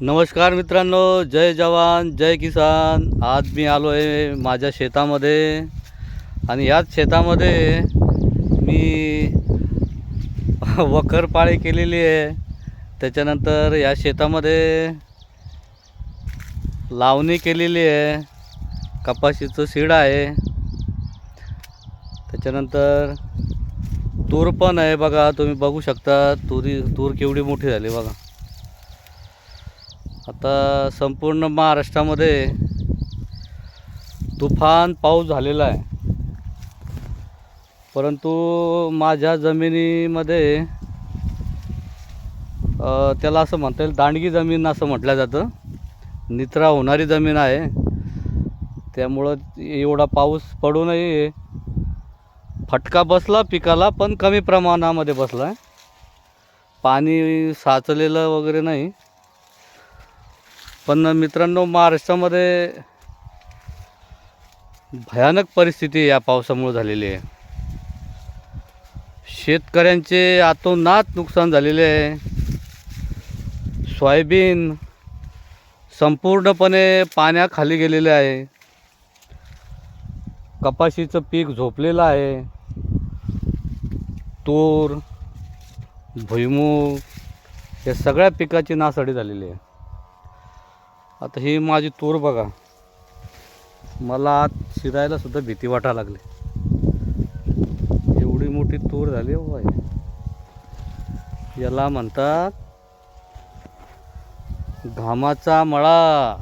नमस्कार मित्रांनो जय जवान जय किसान. आज मी आलो आहे माझ्या शेतामध्ये आणि याच शेतामध्ये मी वखरपाळी केलेली आहे. त्याच्यानंतर या शेतामध्ये लावणी केलेली आहे. कपाशीचं सीड आहे. त्याच्यानंतर तूर पण आहे बघा तुम्ही बघू शकता. तुरी तूर केवढी मोठी झाली बघा. आता संपूर्ण महाराष्ट्रामध्ये तुफान पाऊस झालेला आहे. परंतु माझ्या जमिनीमध्ये त्याला असं म्हणता येईल दांडगी जमीन असं म्हटलं जातं. निचरा होणारी जमीन आहे. त्यामुळं एवढा पाऊस पडूनही फटका बसला पिकाला पण कमी प्रमाणामध्ये बसला आहे. पाणी साचलेलं वगैरे नाही. पण मित्रांनो महाराष्ट्रामध्ये भयानक परिस्थिती या पावसामुळे झालेली आहे. शेतकऱ्यांचे आतोनात नुकसान झालेले आहे. सोयाबीन संपूर्णपणे पाण्याखाली गेलेले आहे. कपाशीचं पीक झोपलेलं आहे. तूर भुईमूग या सगळ्या पिकाची नासाडी झालेली आहे. आता ही माझी तूर बघा. मला शिरायला सुद्धा भीती वाटायला लागली. एवढी मोठी तूर झाली हो बाय याला म्हणतात घामाचा मळा.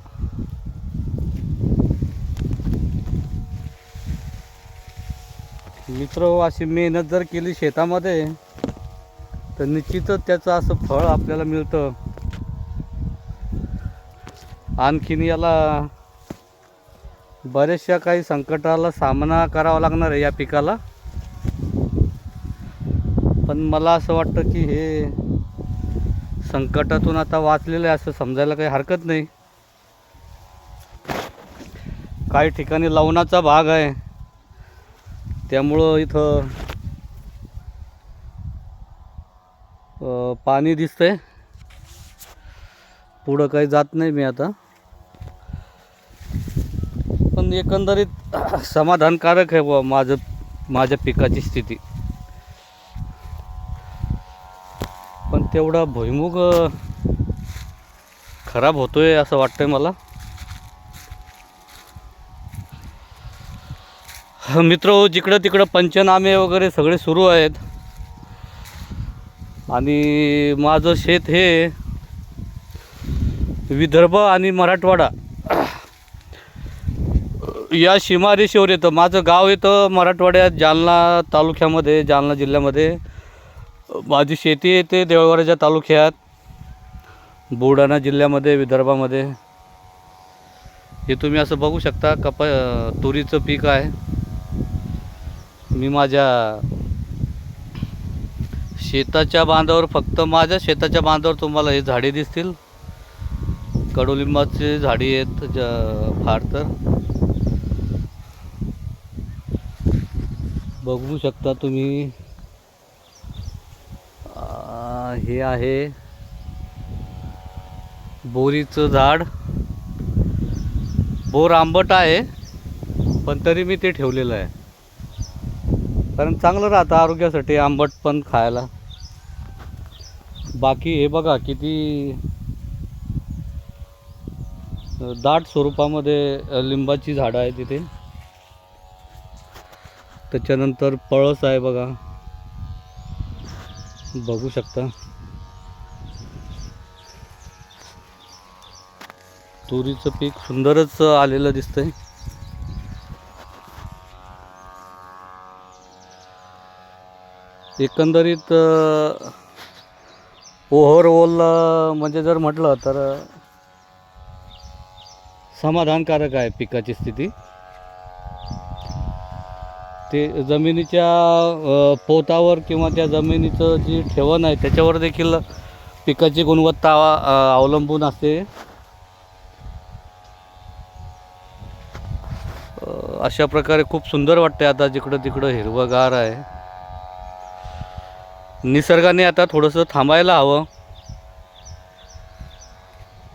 मित्र हो, अशी मेहनत जर केली शेतामध्ये तर निश्चितच त्याचं असं फळ आपल्याला मिळतं. आणखीन याला बऱ्याचशा काही संकटाला सामना करावा लागणार आहे या पिकाला. पण मला असं वाटतं की हे संकटातून आता वाचलेलं आहे असं समजायला काही हरकत नाही. काही ठिकाणी लवणाचा भाग आहे. त्यामुळं इथं पाणी दिसतंय. पुढं काही जात नाही मी आता. पण एकंदरीत समाधानकारक आहे बुवा माझं माझ्या पिकाची स्थिती. पण तेवढा भुईमुग खराब होतोय असं वाटतंय मला. मित्र जिकडं तिकडं पंचनामे वगैरे सगळे सुरू आहेत. आणि माझं शेत हे विदर्भ आणि मराठवाडा. या सीमारेषेवर येतं. माझं गाव येतं मराठवाड्यात जालना तालुक्यामध्ये जालना जिल्ह्यामध्ये. माझी शेती येते देवळवाड्याच्या तालुक्यात बुलढाणा जिल्ह्यामध्ये विदर्भामध्ये. हे तुम्ही असं बघू शकता कपा तुरीचं पीक आहे. मी माझ्या शेताच्या बांधावर फक्त माझ्या शेताच्या बांधावर तुम्हाला हे झाडे दिसतील. कडुलिंबाची झाडी आहेत ज फार तर. बघू शकता तुम्ही. हे आहे बोरीचं झाड. बोर आंबट आहे पण तरी मी ते ठेवलेलं आहे. कारण चांगलं राहतं आरोग्यासाठी आंबट पण खायला. बाकी हे बघा किती दाट स्वरूपामध्ये लिंबाची झाडं आहे तिथे. त्याच्यानंतर पळस आहे बघा. बघू शकता. तुरीचं पीक सुंदरच आलेलं दिसतंय. एकंदरीत ओव्हरऑल म्हणजे जर म्हटलं तर समाधानकारक आहे पिकाची स्थिती. ते जमिनीच्या पोतावर किंवा त्या जमिनीचं जी ठेवण आहे त्याच्यावर देखील पिकाची गुणवत्ता अवलंबून असते. अशा प्रकारे खूप सुंदर वाटते आता जिकडं तिकडं हिरवंगार आहे. निसर्गाने आता थोडंसं थांबायला हवं.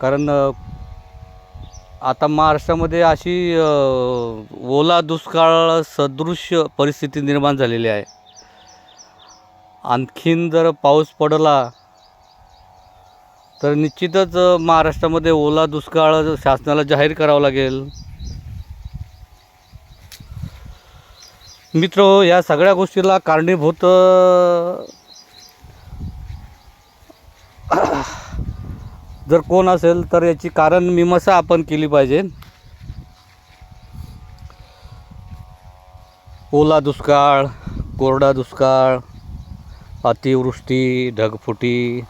कारण आता महाराष्ट्रामध्ये अशी अ, ओला दुष्काळ सदृश्य परिस्थिती निर्माण झालेली आहे. आणखीन जर पाऊस पडला तर निश्चितच अ, महाराष्ट्रामध्ये ओला दुष्काळ शासनाला जाहीर करावा लागेल. मित्र या सगळ्या गोष्टीला कारणीभूत अ, जर कोण असेल तर याची कारण मीमांसा आपण केली पाहिजे. ओला दुष्काळ कोरडा दुष्काळ अतिवृष्टी ढगफुटी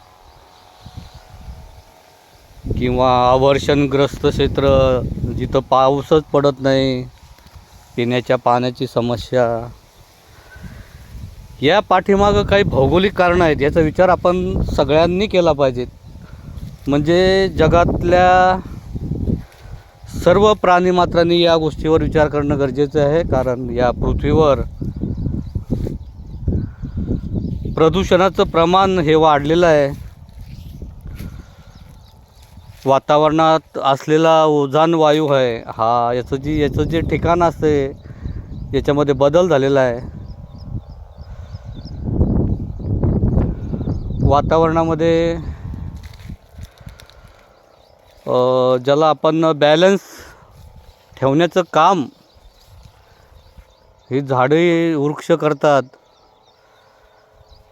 किंवा अवर्षणग्रस्त क्षेत्र जिथं पाऊसच पडत नाही पिण्याच्या पाण्याची समस्या. या पाठीमागं काही भौगोलिक कारणं आहेत याचा विचार आपण सगळ्यांनी केला पाहिजे. म्हणजे जगातल्या सर्व प्राणीमात्रांनी या गोष्टीवर विचार करणं गरजेचं आहे. कारण या पृथ्वीवर प्रदूषणाचं प्रमाण हे वाढलेलं आहे. वातावरणात असलेला ओझान वायू आहे. हा याचं जी याचं जे ठिकाण असते याच्यामध्ये बदल झालेला आहे. वातावरणामध्ये ज्याला आपण बॅलन्स ठेवण्याचं काम ही झाडे वृक्ष करतात.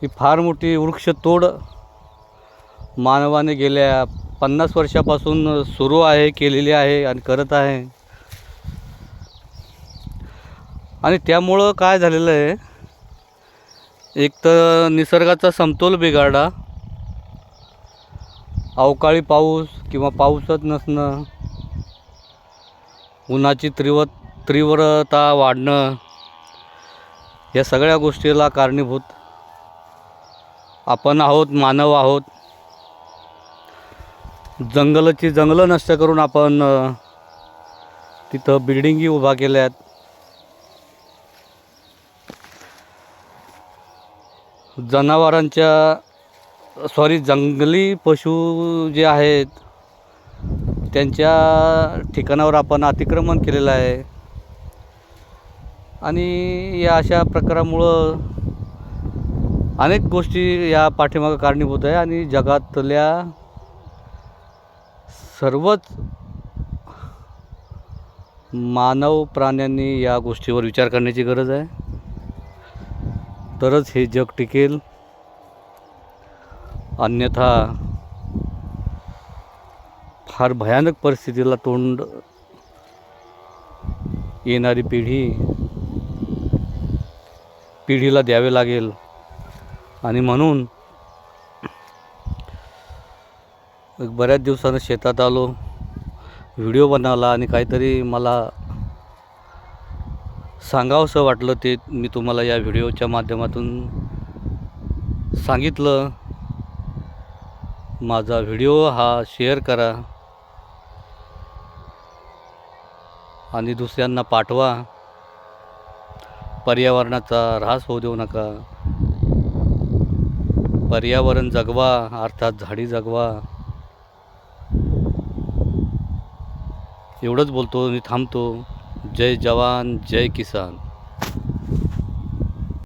ही फार मोठी वृक्षतोड मानवाने गेल्या पन्नास वर्षापासून सुरू आहे केलेली आहे आणि करत आहे. आणि त्यामुळं काय झालेलं आहे? एक तर निसर्गाचा समतोल बिघाडा अवकाळी पाऊस किंवा पाऊसच नसणं उन्हाची तीव्र तीव्रता वाढणं या सगळ्या गोष्टीला कारणीभूत आपण आहोत मानव आहोत. जंगलाची जंगलं नष्ट करून आपण तिथं बिल्डिंगी उभा केल्यात जनावरांच्या सॉरी जंगली पशु जे आहेत त्यांच्या ठिकाणावर आपण अतिक्रमण केलेलं आहे. आणि या अशा प्रकारामुळं अनेक गोष्टी या पाठीमागं कारणीभूत आहे आणि जगातल्या सर्वच मानव प्राण्यांनी या गोष्टीवर विचार करण्याची गरज आहे. तरच हे जग टिकेल. अन्यथा फार भयानक परिस्थितीला तोंड येणारी पिढी पिढीला द्यावे लागेल. आणि म्हणून बऱ्याच दिवसानं शेतात आलो व्हिडिओ बनवला आणि काहीतरी मला सांगावंसं वाटलं ते मी तुम्हाला या व्हिडिओच्या माध्यमातून सांगितलं. माझा व्हिडिओ हा शेअर करा आणि दुसऱ्यांना पाठवा. पर्यावरणाचा ऱ्हास होऊ देऊ नका. पर्यावरण जगवा अर्थात झाडी जगवा. एवढंच बोलतो मी थांबतो. जय जवान जय किसान.